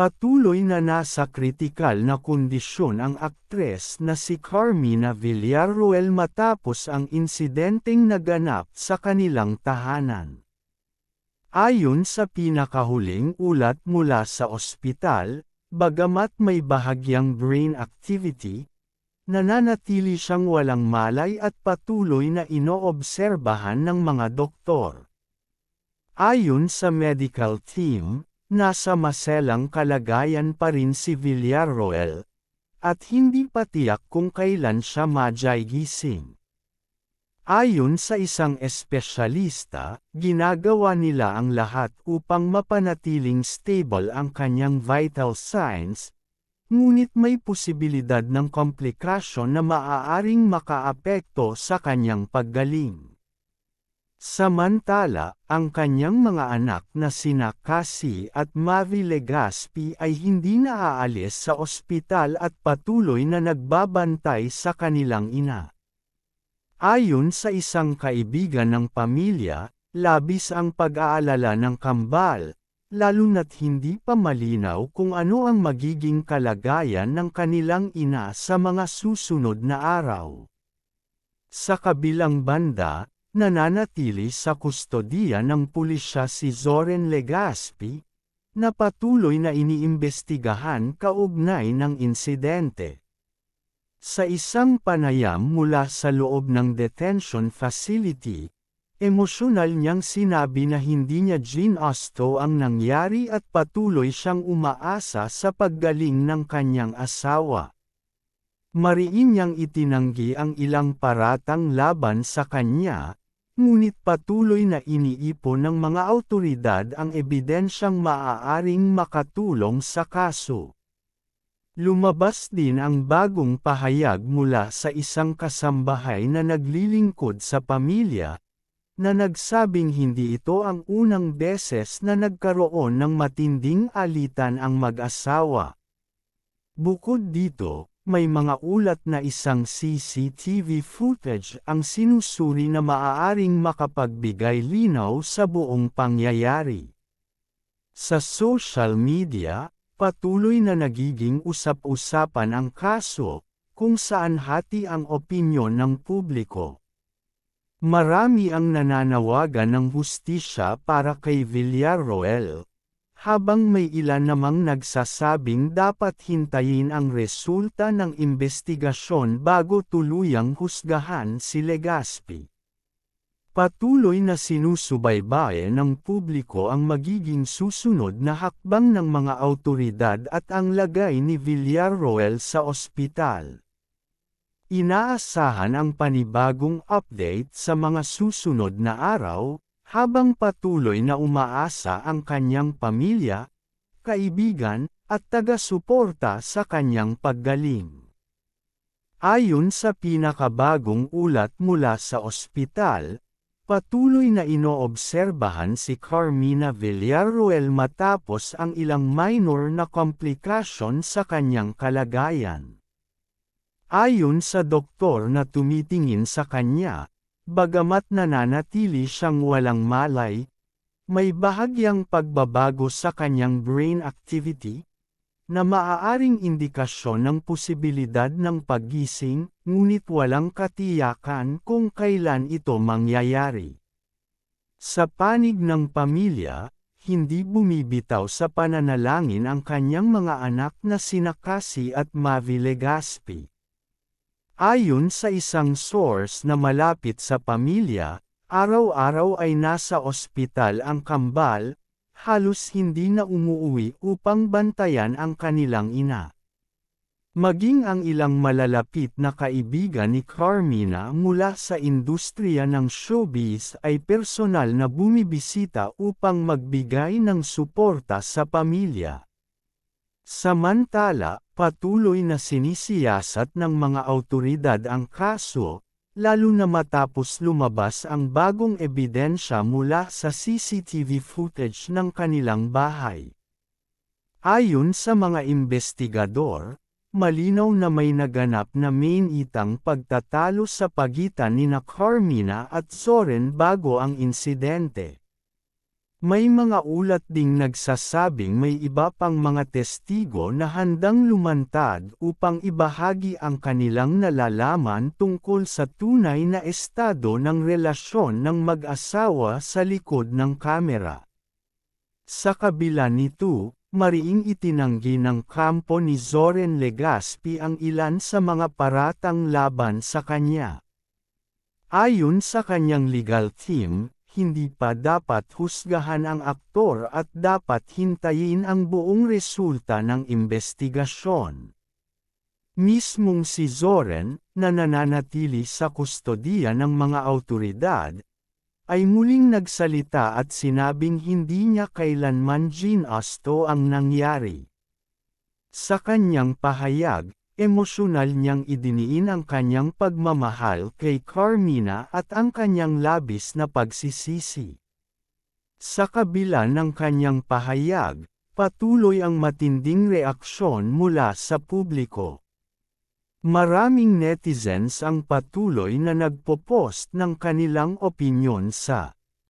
Patuloy na nasa kritikal na kondisyon ang aktres na si Carmina Villarroel matapos ang insidenteng naganap sa kanilang tahanan. Ayon sa pinakahuling ulat mula sa ospital, bagamat may bahagyang brain activity, nananatili siyang walang malay at patuloy na inoobserbahan ng mga doktor. Ayon sa medical team, Nasa maselang kalagayan pa rin si Villarroel. At hindi pa tiyak kung kailan siya majay gising. Ayon sa isang espesyalista, ginagawa nila ang lahat upang mapanatiling stable ang kanyang vital signs, ngunit may posibilidad ng komplikasyon na maaaring makaapekto sa kanyang paggaling. Samantala, ang kanyang mga anak na sina Cassie at Mavi Legaspi ay hindi naaalis sa ospital at patuloy na nagbabantay sa kanilang ina. Ayon sa isang kaibigan ng pamilya, labis ang pag-aalala ng kambal, lalo na't hindi pa malinaw kung ano ang magiging kalagayan ng kanilang ina sa mga susunod na araw. Sa kabilang banda, nananatili sa kustodiya ng pulisya si Zoren Legaspi, na patuloy na iniimbestigahan kaugnay ng insidente. Sa isang panayam mula sa loob ng detention facility, emosyonal niyang sinabi na hindi niya ginasto ang nangyari at patuloy siyang umaasa sa paggaling ng kanyang asawa. Mariin niyang itinanggi ang ilang paratang laban sa kanya, Ngunit patuloy na iniipon ng mga autoridad ang ebidensyang maaaring makatulong sa kaso. Lumabas din ang bagong pahayag mula sa isang kasambahay na naglilingkod sa pamilya, na nagsabing hindi ito ang unang beses na nagkaroon ng matinding alitan ang mag-asawa. Bukod dito, may mga ulat na isang CCTV footage ang sinusuri na maaaring makapagbigay linaw sa buong pangyayari. Sa social media, patuloy na nagiging usap-usapan ang kaso, kung saan hati ang opinyon ng publiko. Marami ang nananawagan ng hustisya para kay Villarroel, habang may ilan namang nagsasabing dapat hintayin ang resulta ng investigasyon bago tuluyang husgahan si Legaspi. Patuloy na sinusubaybayan ng publiko ang magiging susunod na hakbang ng mga autoridad at ang lagay ni Villarroel sa ospital. Inaasahan ang panibagong update sa mga susunod na araw, habang patuloy na umaasa ang kanyang pamilya, kaibigan, at taga-suporta sa kanyang paggaling. Ayon sa pinakabagong ulat mula sa ospital, patuloy na inoobserbahan si Carmina Villarroel matapos ang ilang minor na komplikasyon sa kanyang kalagayan. Ayon sa doktor na tumitingin sa kanya, Bagamat nananatili siyang walang malay, may bahagyang pagbabago sa kanyang brain activity, na maaaring indikasyon ng posibilidad ng paggising, ngunit walang katiyakan kung kailan ito mangyayari. Sa panig ng pamilya, hindi bumibitaw sa pananalangin ang kanyang mga anak na sina Cassie at Mavi Legaspi. Ayon sa isang source na malapit sa pamilya, araw-araw ay nasa ospital ang kambal, halos hindi na umuwi upang bantayan ang kanilang ina. Maging ang ilang malalapit na kaibigan ni Carmina mula sa industriya ng showbiz ay personal na bumibisita upang magbigay ng suporta sa pamilya. Samantala, patuloy na sinisiyasat ng mga autoridad ang kaso, lalo na matapos lumabas ang bagong ebidensya mula sa CCTV footage ng kanilang bahay. Ayon sa mga investigador, malinaw na may naganap na main-itang pagtatalo sa pagitan ni na Carmina at Soren bago ang insidente. May mga ulat ding nagsasabing may iba pang mga testigo na handang lumantad upang ibahagi ang kanilang nalalaman tungkol sa tunay na estado ng relasyon ng mag-asawa sa likod ng kamera. Sa kabila nito, mariing itinanggi ng kampo ni Zoren Legaspi ang ilan sa mga paratang laban sa kanya. Ayon sa kanyang legal team, hindi pa dapat husgahan ang aktor at dapat hintayin ang buong resulta ng investigasyon. Mismong si Zoren, na nananatili sa kustodiya ng mga autoridad, ay muling nagsalita at sinabing hindi niya kailanman ginasto ang nangyari. Sa kanyang pahayag, Emosyonal niyang idiniin ang kanyang pagmamahal kay Carmina at ang kanyang labis na pagsisisi. Sa kabila ng kanyang pahayag, patuloy ang matinding reaksyon mula sa publiko. Maraming netizens ang patuloy na nagpo-post ng kanilang opinyon sa